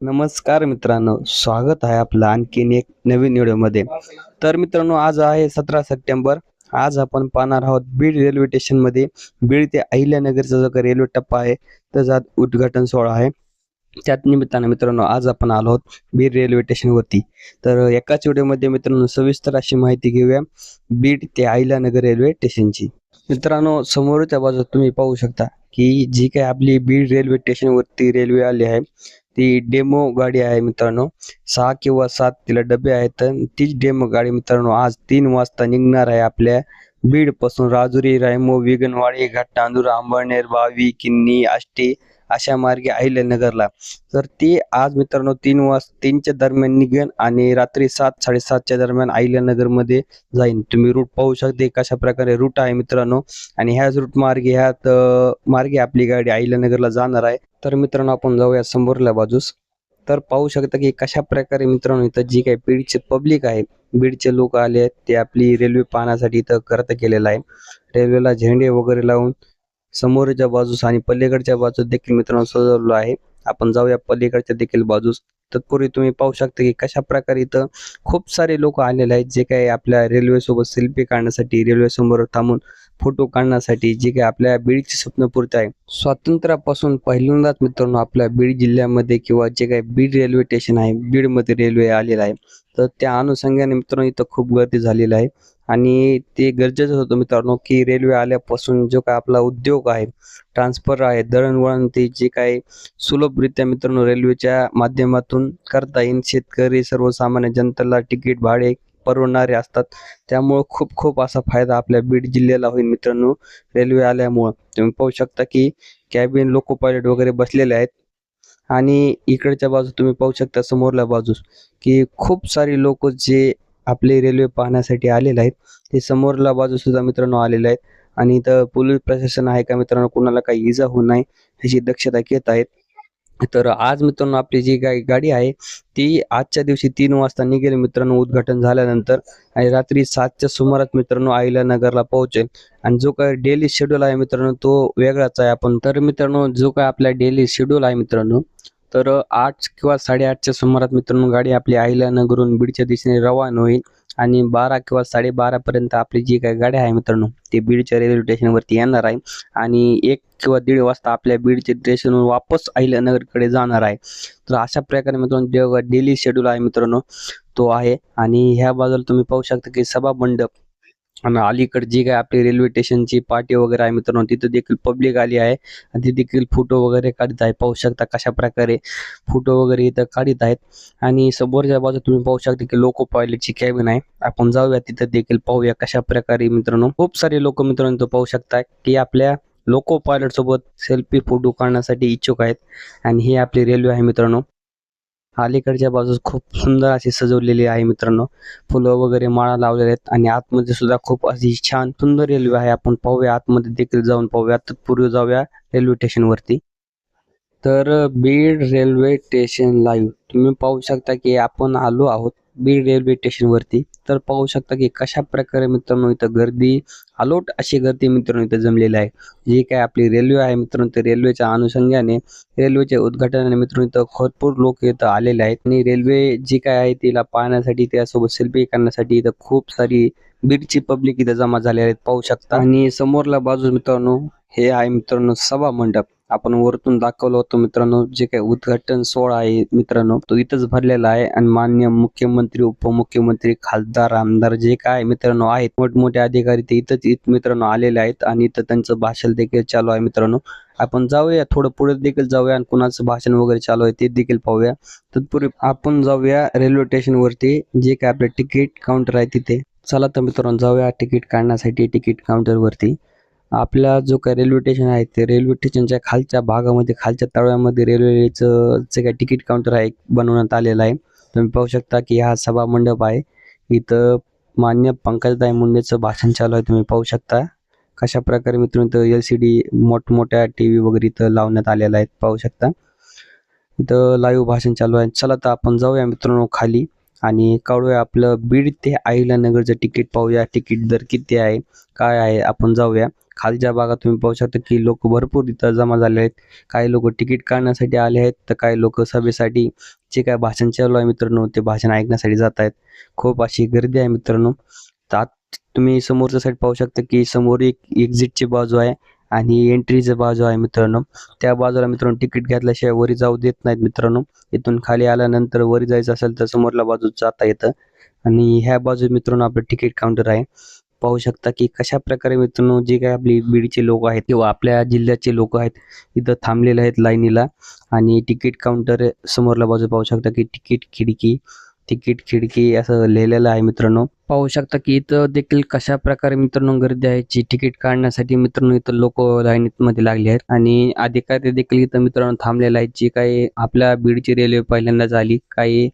नमस्कार मित्रांनो स्वागत आहे आपलं आणखीन एक नवीन व्हिडिओमध्ये. तर मित्रांनो आज आहे सतरा सप्टेंबर. आज आपण पाहणार आहोत बीड रेल्वे स्टेशनमध्ये बीड ते अहिल्यानगरचा जो काही रेल्वे टप्पा आहे त्याचा उद्घाटन सोहळा आहे. त्यात निमित्तानं मित्रांनो आज आपण आलो आहोत बीड रेल्वे स्टेशनवरती. तर एकाच व्हिडिओमध्ये मित्रांनो सविस्तर अशी माहिती घेऊया बीड ते अहिल्यानगर रेल्वे स्टेशनची. मित्रांनो समोरच्या बाजूला तुम्ही पाहू शकता की जी काही आपली बीड रेल्वे स्टेशनवरती रेल्वे आली आहे ती डेमो गाडी आहे मित्रांनो. सहा किंवा सात तिला डबे आहेत. तर तीच डेमो गाडी मित्रांनो आज तीन वाजता निघणार आहे आपल्या बीडपासून राजुरी रायमो विगनवाडी घाटांदूर अंबळनेर भावी किन्नी आष्टी अशा मार्गे अहिल्यानगरला तर ती आज मित्रांनो तीन वाज तीनच्या दरम्यान निघेन आणि रात्री सात साडेसातच्या दरम्यान अहिल्यानगरमध्ये जाईन. तुम्ही रूट पाहू शकते कशा प्रकारे रूट आहे मित्रांनो. आणि ह्याच रूट मार्गे ह्यात मार्गे आपली गाडी अहिल्यानगरला जाणार आहे. तर मित्रांनो आपण जाऊया समोरल्या बाजूस. तर पाहू शकता की कशा प्रकारे मित्रांनो इथं जी काही बीडचे पब्लिक आहे बीडचे लोक आले आहेत ते आपली रेल्वे पाहण्यासाठी इथं करत केलेलं आहे. रेल्वेला झेंडे वगैरे लावून समोरच्या बाजूस आणि पलीकडच्या बाजूस देखील मित्रांनो सजवलं आहे. आपण जाऊया पलीकडच्या देखील बाजूस. तत्पूर्वी तुम्ही पाहू शकता की कशा प्रकारे इथं खूप सारे लोक आलेले आहेत जे काही आपल्या रेल्वे सोबत सेल्फी काढण्यासाठी रेल्वे समोर थांबून फोटो काढण्यासाठी जे काही आपल्या बीडची स्वप्नपूर्ती आहे. स्वातंत्र्यापासून पहिल्यांदाच मित्रांनो आपल्या बीड जिल्ह्यामध्ये किंवा जे काही बीड रेल्वे स्टेशन आहे बीडमध्ये रेल्वे आलेला आहे. तर त्या अनुषंगाने मित्रांनो इथं खूप गर्दी झालेली आहे. आणि ते गरजेचं होतं मित्रांनो की रेल्वे आल्यापासून जो काय आपला उद्योग आहे ट्रान्सफर आहे दळणवळण ते जे काही सुलभरित्या मित्रांनो रेल्वेच्या माध्यमातून करता येईल. शेतकरी सर्वसामान्य जनतेला तिकीट भाडे परवडणारे असतात. त्यामुळं खूप खूप असा फायदा आपल्या बीड जिल्ह्याला होईल मित्रांनो रेल्वे आल्यामुळं. तुम्ही पाहू शकता की कॅबिन लोको पायलट वगैरे बसलेले आहेत. आणि इकडच्या बाजू तुम्ही पाहू शकता समोरल्या बाजूस की खूप सारी लोक जे आपले रेल्वे पाहण्यासाठी आलेले आहेत. ते समोरला बाजू सुद्धा मित्रांनो आलेले आहेत. आणि इथं पोलीस प्रशासन आहे का मित्रांनो? कुणाला काही इजा होऊ नये ह्याची दक्षता घेत आहेत. तर आज मित्रांनो आपली जी काही गाडी आहे ती आजच्या दिवशी तीन वाजता निघेल मित्रांनो. उद्घाटन झाल्यानंतर आणि रात्री सातच्या सुमारास मित्रांनो आईला नगरला पोहोचेल. आणि जो काय डेली शेड्यूल आहे मित्रांनो तो वेगळाच आहे. आपण तर मित्रांनो जो काय आपला डेली शेड्यूल आहे मित्रांनो तर आठ किंवा साडेआठच्या सुमारात मित्रांनो गाडी आपली अहिल्यानगरहून बीडच्या दिशेने रवाना होईल आणि बारा किंवा साडेबारा पर्यंत आपली जी काही गाडी आहे मित्रांनो ती बीडच्या रेल्वे स्टेशनवरती येणार आहे आणि एक किंवा दीड वाजता आपल्या बीडच्या स्टेशनवर वापस अहिल्यानगरकडे जाणार आहे. तर अशा प्रकारे मित्रांनो जेव्हा डेली शेड्यूल आहे मित्रांनो तो आहे आणि ह्या बाजूला तुम्ही पाहू शकता की सभा मंडप आणि अलीकडे जी काय आपली रेल्वे स्टेशनची पार्टी वगैरे आहे मित्रांनो तिथं देखील पब्लिक आली आहे. आणि ती देखील फोटो वगैरे काढत आहे. पाहू शकता कशा प्रकारे फोटो वगैरे इथं काढत आहेत. आणि समोरच्या बाजू तुम्ही पाहू शकता की लोको पायलटची कॅबिन आहे. आपण जाऊया तिथं देखील पाहूया कशा प्रकारे मित्रांनो. खूप सारे लोक मित्रांनो इथं पाहू शकता की आपल्या लोको पायलट सोबत सेल्फी फोटो काढण्यासाठी इच्छुक आहेत. आणि ही आपली रेल्वे आहे मित्रांनो. अलीकडच्या बाजूस खूप सुंदर अशी सजवलेली आहे मित्रांनो. फुलं वगैरे माळा लावलेल्या आहेत आणि आतमध्ये सुद्धा खूप अशी छान सुंदर रेल्वे आहे. आपण पाहूया आतमध्ये देखील जाऊन पाहूया. तत्पूर्वी जाऊया रेल्वे स्टेशन वरती. तर बीड रेल्वे स्टेशन लाईव्ह तुम्ही पाहू शकता की आपण आलो आहोत बीड रेल्वे स्टेशन वरती. तर पाहू शकता की कशा प्रकारे मित्रांनो इथं गर्दी अलोट अशी गर्दी मित्रांनो इथं जमलेली आहे. जी काय आपली रेल्वे आहे मित्रांनो ते रेल्वेच्या अनुषंगाने रेल्वेच्या उद्घाटनाने मित्रांनो इथं भरपूर लोक इथं आलेले आहेत. आणि रेल्वे जी काय आहे तिला पाहण्यासाठी त्यासोबत सेल्फी करण्यासाठी इथं खूप सारी बीडची पब्लिक इथं जमा झाली आहेत. पाहू शकता. आणि समोरला बाजू मित्रांनो हे आहे मित्रांनो सभा मंडप. आपण वरतून दाखवलं होतं मित्रांनो जे काही उद्घाटन सोहळा आहे मित्रांनो तो इथंच भरलेला आहे. आणि मान्य मुख्यमंत्री उपमुख्यमंत्री खासदार आमदार जे काय मित्रांनो आहेत मोठमोठे अधिकारी ते इथंच मित्रांनो आलेले आहेत आणि इथं त्यांचं भाषण देखील चालू आहे मित्रांनो. आपण जाऊया थोडं पुढे देखील जाऊया आणि कुणाचं भाषण वगैरे चालू आहे ते देखील पाहूया. तत्पूर्वी आपण जाऊया रेल्वे स्टेशन वरती जे काय आपलं तिकीट काउंटर आहे तिथे. चला तर मित्रांनो जाऊया तिकीट काढण्यासाठी तिकीट काउंटर वरती आपला जो काही रेल्वे स्टेशन आहे ते रेल्वे स्टेशनच्या खालच्या भागामध्ये खालच्या तळव्यामध्ये रेल्वेचं जे काही तिकीट काउंटर आहे बनवण्यात आलेलं आहे. तुम्ही पाहू शकता की हा सभा मंडप आहे. इथं मान्य पंकजदाई मुंडेचं भाषण चालू आहे तुम्ही पाहू शकता. कशा प्रकारे मित्रांनो इथं एल सी डी मोठमोठ्या टी व्ही वगैरे इथं लावण्यात आलेला आहे पाहू शकता. इथं लाईव्ह भाषण चालू आहे. चला तर आपण जाऊया मित्रांनो खाली. आणि काढूया आपलं बीड ते अहिल्यानगरचं तिकीट पाहूया. तिकीट दर किती आहे? काय आहे? आपण जाऊया. खालच्या भागात तुम्ही पाहू शकता की लोक भरपूर इथं जमा झाले आहेत. काही लोक तिकीट काढण्यासाठी आले आहेत तर काही लोक सभेसाठी जे काय भाषण चालू आहे मित्रांनो ते भाषण ऐकण्यासाठी जात आहेत. खूप अशी गर्दी आहे मित्रांनो. तर तुम्ही समोरच्या साईड पाहू शकता की समोर एक एक्झिटची बाजू आहे. आणि एंट्रीचं बाजू आहे मित्रांनो. त्या बाजूला मित्रांनो तिकीट घेतल्याशिवाय वरी जाऊ देत नाहीत मित्रांनो. इथून खाली आल्यानंतर वरी जायचं असेल तर समोरला बाजू जाता येतं. आणि ह्या बाजू मित्रांनो आपलं तिकीट काउंटर आहे. पाहू शकता की कशा प्रकारे मित्रांनो जे काही आपली बीडचे लोक आहेत किंवा आपल्या जिल्ह्याचे लोक आहेत इथं थांबलेले आहेत लाईनीला. आणि तिकीट काउंटर समोरला बाजू पाहू शकता की तिकीट खिडकी तिकीट खिडकी असं लिहिलेलं आहे मित्रांनो. पाहू शकता की इथं देखील कशा प्रकारे मित्रांनो गर्दी आहे जी तिकीट काढण्यासाठी मित्रांनो इथं लोक लाईनीत मध्ये लागले आहेत. आणि अधिकारी देखील इथं मित्रांनो थांबलेला आहे जी काही आपल्या बीडची रेल्वे पहिल्यांदा झाली काही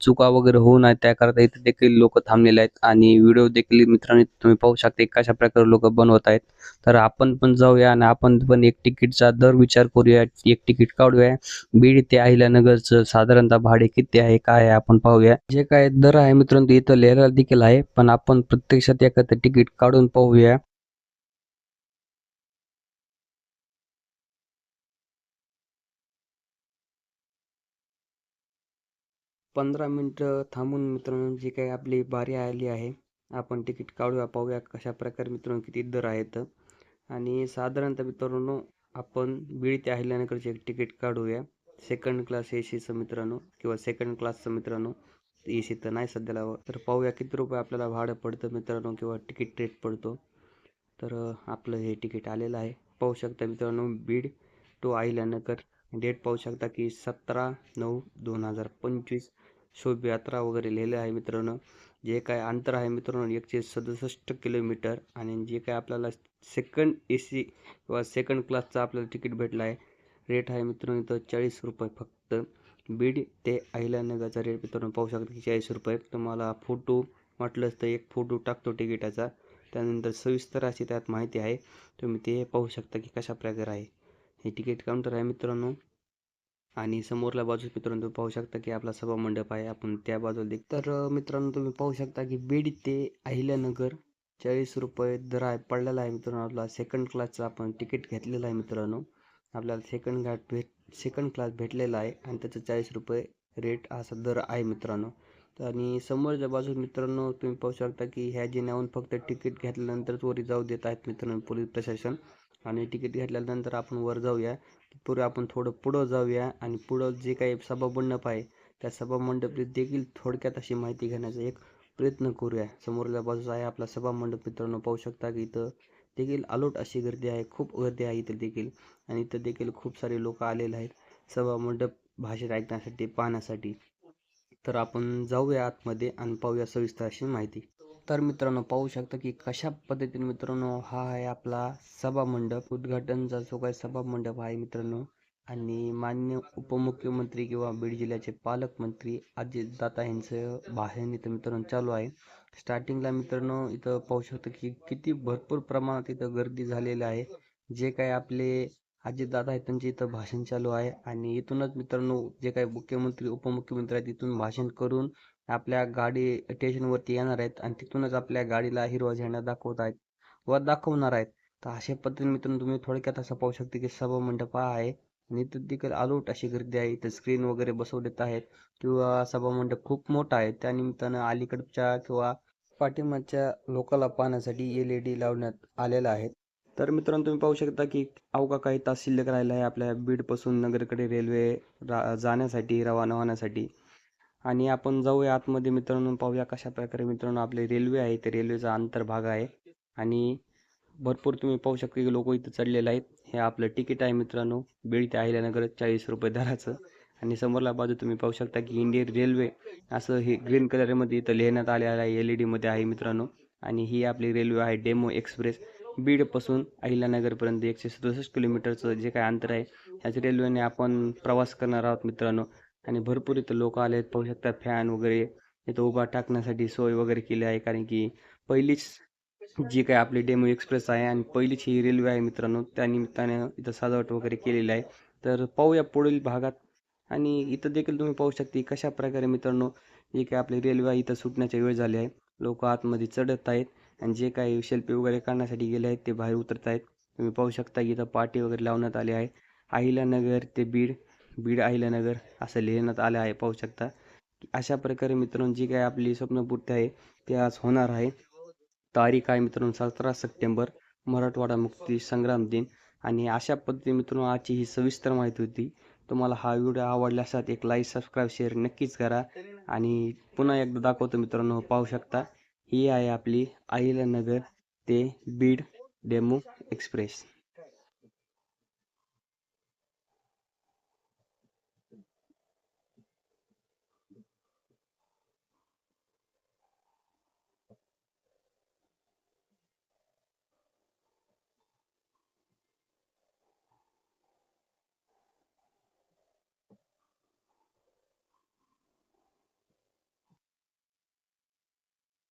चुका वगैरे होऊ नये त्याकरता इथे देखील लोक थांबलेले आहेत. आणि व्हिडिओ देखील मित्रांनी तुम्ही पाहू शकता कशा प्रकारे लोक बनवत आहेत. तर आपण पण जाऊया आणि आपण पण एक तिकीटचा दर विचार करूया. एक तिकीट काढूया. बीड ते अहिल्यानगरचं साधारणतः भाडे किती आहे काय आहे आपण पाहूया. जे काय दर आहे मित्रांनो इथं लिहायला देखील आहे. पण आपण प्रत्यक्षात एखादं तिकीट काढून पाहूया. पंधरा मिनटं थांबून मित्रांनो जी काही आपली बारी आली आहे आपण तिकीट काढूया पाहूया कशा प्रकारे मित्रांनो किती दर आहेत. आणि साधारणतः मित्रांनो आपण बीड ते अहिल्यानगरचे एक तिकीट काढूया. सेकंड क्लास ए सीचं मित्रांनो किंवा सेकंड क्लासचं मित्रांनो ए सी तर नाही सध्याला तर पाहूया किती रुपये आपल्याला भाडं पडतं मित्रांनो किंवा तिकीट रेट पडतो. तर आपलं हे तिकीट आलेलं आहे. पाहू शकता मित्रांनो बीड टू अहिल्यानगर डेट पाहू शकता की सतरा नऊ दोन हजार पंचवीस शोभयात्रा वगैरे लिहिलं आहे मित्रांनो. जे काय अंतर आहे मित्रांनो एकशे सदुसष्ट किलोमीटर आणि जे काय आपल्याला सेकंड ए सी किंवा सेकंड क्लासचा आपल्याला तिकीट भेटलं आहे रेट आहे मित्रांनो इथं चाळीस रुपये फक्त. बीड ते अहिल्यानगरचा रेट मित्रांनो पाहू शकता की चाळीस रुपये. तुम्हाला फोटो म्हटलंच तर एक फोटो टाकतो तिकिटाचा त्यानंतर सविस्तर अशी त्यात माहिती आहे. तुम्ही ते पाहू शकता की कशा प्रकारे आहे. हे तिकीट काउंटर आहे मित्रांनो. आणि समोरल्या बाजूस मित्रांनो तुम्ही पाहू शकता की आपला सभा मंडप आहे. आपण त्या बाजूला देख तर मित्रांनो तुम्ही पाहू शकता की बीड ते अहिल्यानगर चाळीस रुपये दर आहे पडलेला आहे मित्रांनो. आपला सेकंड क्लासचा आपण तिकीट घेतलेलं आहे मित्रांनो. आपल्याला सेकंड घाट भेट सेकंड क्लास भेटलेला आहे आणि त्याचा चाळीस रुपये रेट असा दर आहे मित्रांनो. तर आणि समोरच्या बाजूस मित्रांनो तुम्ही पाहू शकता की ह्या जिन्याहून फक्त तिकीट घेतल्यानंतरच वरी जाऊ देत आहेत मित्रांनो पोलीस प्रशासन. आणि तिकीट घेतल्यानंतर आपण वर जाऊया. पुढे आपण थोडं पुढं जाऊया आणि पुढं जे काही सभामंडप आहे त्या सभा मंडप देखील थोडक्यात अशी माहिती घेण्याचा एक प्रयत्न करूया. समोरच्या बाजूचा आहे आपला सभा मंडप मित्रांनो पाहू शकता की इथं देखील अलोट अशी गर्दी आहे. खूप गर्दी आहे इथं देखील आणि इथं देखील खूप सारे लोक आलेले आहेत सभा मंडप ऐकण्यासाठी पाहण्यासाठी. तर आपण जाऊया आतमध्ये आणि पाहूया सविस्तर अशी माहिती. तर मित्रांनो पाहू शकता की कशा पद्धतीने मित्रांनो हा आहे आपला सभा मंडप. उद्घाटनचा जो काही सभा मंडप आहे मित्रांनो आणि मान्य उपमुख्यमंत्री किंवा बीड जिल्ह्याचे पालकमंत्री अजितदादा यांचं भाषण इथं मित्रांनो चालू आहे. स्टार्टिंगला मित्रांनो इथं पाहू शकतो की किती भरपूर प्रमाणात इथं गर्दी झालेली आहे. जे काही आपले अजितदादा आहेत त्यांचे इथं भाषण चालू आहे. आणि इथूनच मित्रांनो जे काही मुख्यमंत्री उपमुख्यमंत्री आहेत तिथून भाषण करून आपल्या गाडी स्टेशनवरती येणार आहेत आणि तिथूनच आपल्या गाडीला हिरवा झेंडा दाखवत आहेत व दाखवणार आहेत. तर अशा पद्धतीने मित्रांनो तुम्ही थोडक्यात असं पाहू शकता की सभा मंडप हा आहे आणि इथं देखील आलोट अशी गर्दी आहे. इथं स्क्रीन वगैरे बसवलेत आहेत किंवा सभा मंडप खूप मोठा आहे. त्यानिमित्तानं अलीकडच्या किंवा पाठिंबाच्या लोकाला पाहण्यासाठी एल ई डी लावण्यात आलेला आहे. तर मित्रांनो तुम्ही पाहू शकता की अवघा काही तास शिल्लक राहिला आहे. आपल्या बीडपासून नगरकडे रेल्वे रा जाण्यासाठी रवाना होण्यासाठी. आणि आपण जाऊया आतमध्ये मित्रांनो पाहूया कशा प्रकारे मित्रांनो आपले रेल्वे आहे. ते रेल्वेचा अंतर्भाग आहे. आणि भरपूर तुम्ही पाहू शकता की लोक इथं चढलेले आहेत. हे आपलं तिकीट आहे मित्रांनो बीड ते अहिल्यानगर चाळीस रुपये दराचं. आणि समोरला बाजू तुम्ही पाहू शकता की इंडियन रेल्वे असं हे ग्रीन कलरमध्ये इथं लिहिण्यात आलेलं आहे एल ई डीमध्ये आहे मित्रांनो. आणि ही आपली रेल्वे आहे डेमो एक्सप्रेस बीडपासून अहिल्यानगरपर्यंत एकशे सदुसष्ट किलोमीटरचं जे काय अंतर आहे ह्याच रेल्वेने आपण प्रवास करणार आहोत मित्रांनो. आणि भरपूर इथं लोक आले आहेत. पाहू शकता फॅन वगैरे. इथं उभा टाकण्यासाठी सोय वगैरे केली आहे. कारण की पहिलीच जी काय आपली डेमो एक्सप्रेस आहे आणि पहिलीच ही रेल्वे आहे मित्रांनो. त्या निमित्ताने इथं सजावट वगैरे केलेली आहे. तर पाहूया पुढील भागात. आणि इथं देखील तुम्ही पाहू शकता कशा प्रकारे मित्रांनो जे काही आपली रेल्वे आहे इथं सुटण्याची वेळ झाली आहे. लोक आतमध्ये चढत आहेत आणि जे काही शिल्पी वगैरे काढण्यासाठी गेले आहेत ते बाहेर उतरत आहेत. तुम्ही पाहू शकता की इथं पाटी वगैरे लावण्यात आली आहे. अहिल्यानगर ते बीड बीड अहिल्यानगर असं लिहिण्यात आलं आहे पाहू शकता. अशा प्रकारे मित्रांनो जी काही आपली स्वप्नपूर्ती आहे ते आज होणार आहे. तारीख आहे मित्रांनो सतरा सप्टेंबर मराठवाडा मुक्ती संग्राम दिन. आणि अशा पद्धतीने मित्रांनो आजची ही सविस्तर माहिती होती. तुम्हाला हा व्हिडिओ आवडला असतात एक लाईक सबस्क्राईब शेअर नक्कीच करा. आणि पुन्हा एकदा दाखवतो मित्रांनो पाहू शकता. ही आहे आपली अहिल्यानगर ते बीड डेमो एक्सप्रेस.